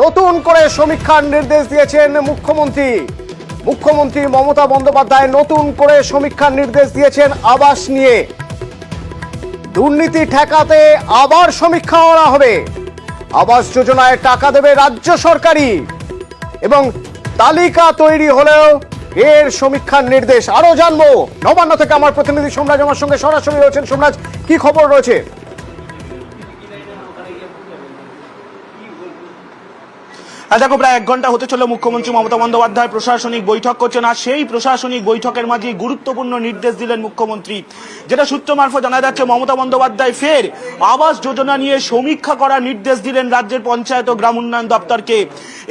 নতুন করে সমীক্ষার নির্দেশ দিয়েছেন মুখ্যমন্ত্রী। মুখ্যমন্ত্রী মমতা বন্দ্যোপাধ্যায় নতুন করে সমীক্ষার নির্দেশ দিয়েছেন আবাস নিয়ে। দুর্নীতি ঠেকাতে আবার সমীক্ষা করা হবে। আবাস যোজনায় টাকা দেবে রাজ্য সরকারি এবং তালিকা তৈরি হলেও এর সমীক্ষার নির্দেশ। আরও জানব। নবান্ন থেকে আমার প্রতিনিধি সোমরাজ আমার সঙ্গে সরাসরি রয়েছেন। সোমরাজ, কি খবর রয়েছে? দেখো, প্রায় এক ঘণ্টা হতে চলো মুখ্যমন্ত্রী মমতা বন্দ্যোপাধ্যায় প্রশাসনিক বৈঠক করছেন, আর সেই প্রশাসনিক বৈঠকের মাঝে গুরুত্বপূর্ণ নির্দেশ দিলেন মুখ্যমন্ত্রী। যেটা সূত্র মারফত জানা যাচ্ছে, মমতা বন্দ্যোপাধ্যায় ফের আবাস যোজনা নিয়ে সমীক্ষা করার নির্দেশ দিলেন রাজ্যের পঞ্চায়েত ও গ্রাম উন্নয়ন দপ্তরকে।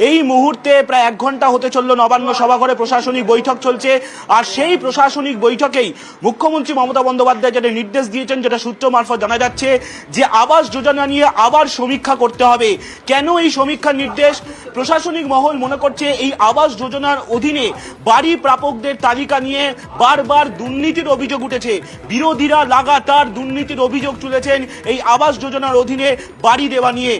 এই মুহূর্তে প্রায় এক ঘণ্টা হতে চলল নবান্ন সভাঘরে প্রশাসনিক বৈঠক চলছে, আর সেই প্রশাসনিক বৈঠকেই মুখ্যমন্ত্রী মমতা বন্দ্যোপাধ্যায় যেটা নির্দেশ দিয়েছেন, যেটা সূত্র মারফত জানা যাচ্ছে যে আবাস যোজনা নিয়ে আবার সমীক্ষা করতে হবে। কেন এই সমীক্ষার নির্দেশ? প্রশাসনিক মহল মনে করছে এই আবাস যোজনার অধীনে বাড়ি প্রাপকদের তালিকা নিয়ে বারবার দুর্নীতির অভিযোগ উঠেছে। বিরোধীরা লাগাতার দুর্নীতির অভিযোগ তুলেছেন এই আবাস যোজনার অধীনে বাড়ি দেওয়া নিয়ে।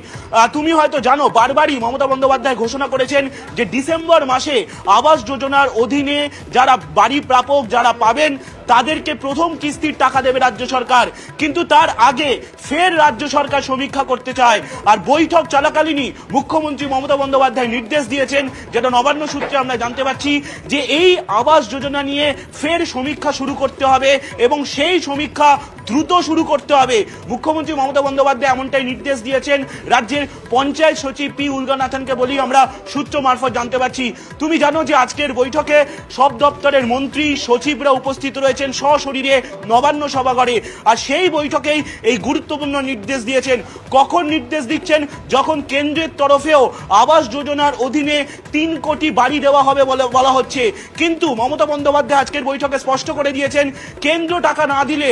তুমি হয়তো জানো, বারবারই মমতা বন্দ্যোপাধ্যায় ঘোষণা করেছেন যে ডিসেম্বর মাসে আবাস যোজনার অধীনে যারা বাড়ি প্রাপক, যারা পাবেন তাদেরকে প্রথম কিস্তির টাকা দেবে রাজ্য সরকার। কিন্তু তার আগে ফের রাজ্য সরকার সমীক্ষা করতে চায়। আর বৈঠক চলাকালীনই মুখ্যমন্ত্রী মমতা বন্দ্যোপাধ্যায় নির্দেশ দিয়েছেন, যেটা নবান্ন সূত্রে আমরা জানতে পারছি, যে এই আবাস যোজনা নিয়ে ফের সমীক্ষা শুরু করতে হবে এবং সেই সমীক্ষা দ্রুত শুরু করতে হবে। মুখ্যমন্ত্রী মমতা বন্দ্যোপাধ্যায় এমনটাই নির্দেশ দিয়েছেন। রাজ্যের পঞ্চায়েত সচিব পি উলগানাথনকে বলি আমরা সূত্র মারফত জানতে পারছি। তুমি জানো যে আজকের বৈঠকে সব দপ্তরের মন্ত্রী, সচিবরা উপস্থিত রয়েছেন সশরীরে নবান্ন সভাঘরে। আর সেই বৈঠকেই এই গুরুত্বপূর্ণ নির্দেশ দিয়েছেন। কখন নির্দেশ দিচ্ছেন? যখন কেন্দ্রের তরফেও আবাস যোজনার অধীনে তিন কোটি বাড়ি দেওয়া হবে বলে বলা হচ্ছে। কিন্তু মমতা বন্দ্যোপাধ্যায় আজকের বৈঠকে স্পষ্ট করে দিয়েছেন, কেন্দ্র টাকা না দিলে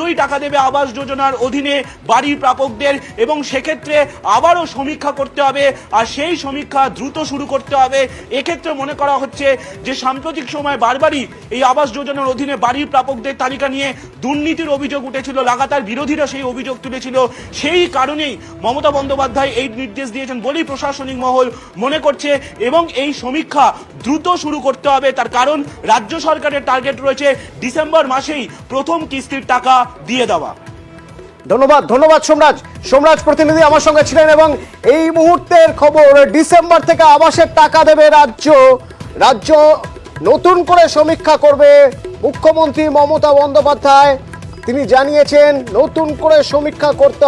রাজ্যই টাকা দেবে আবাস যোজনার অধীনে বাড়ির প্রাপকদের এবং সেক্ষেত্রে আবারও সমীক্ষা করতে হবে আর সেই সমীক্ষা দ্রুত শুরু করতে হবে। এক্ষেত্রে মনে করা হচ্ছে যে সাম্প্রতিক সময় বারবারই এই আবাস যোজনার অধীনে বাড়ির প্রাপকদের তালিকা নিয়ে দুর্নীতির অভিযোগ উঠেছিল, লাগাতার বিরোধীরা সেই অভিযোগ তুলেছিল। সেই কারণেই মমতা বন্দ্যোপাধ্যায় এই নির্দেশ দিয়েছেন বলেই প্রশাসনিক মহল মনে করছে এবং এই সমীক্ষা দ্রুত শুরু করতে হবে। তার কারণ রাজ্য সরকারের টার্গেট রয়েছে, ডিসেম্বর মাসেই প্রথম কিস্তির টাকা দিয়ে দেওয়া। ধন্যবাদ ধন্যবাদ সোমরাজ। সোমরাজ প্রতিনিধি আমার সঙ্গে ছিলেন এবং এই মুহূর্তের খবর, ডিসেম্বর থেকে আবাসের টাকা দেবে রাজ্য। রাজ্য নতুন করে সমীক্ষা করবে মুখ্যমন্ত্রী মমতা বন্দ্যোপাধ্যায়। তিনি জানিয়েছেন, নতুন করে সমীক্ষা করতে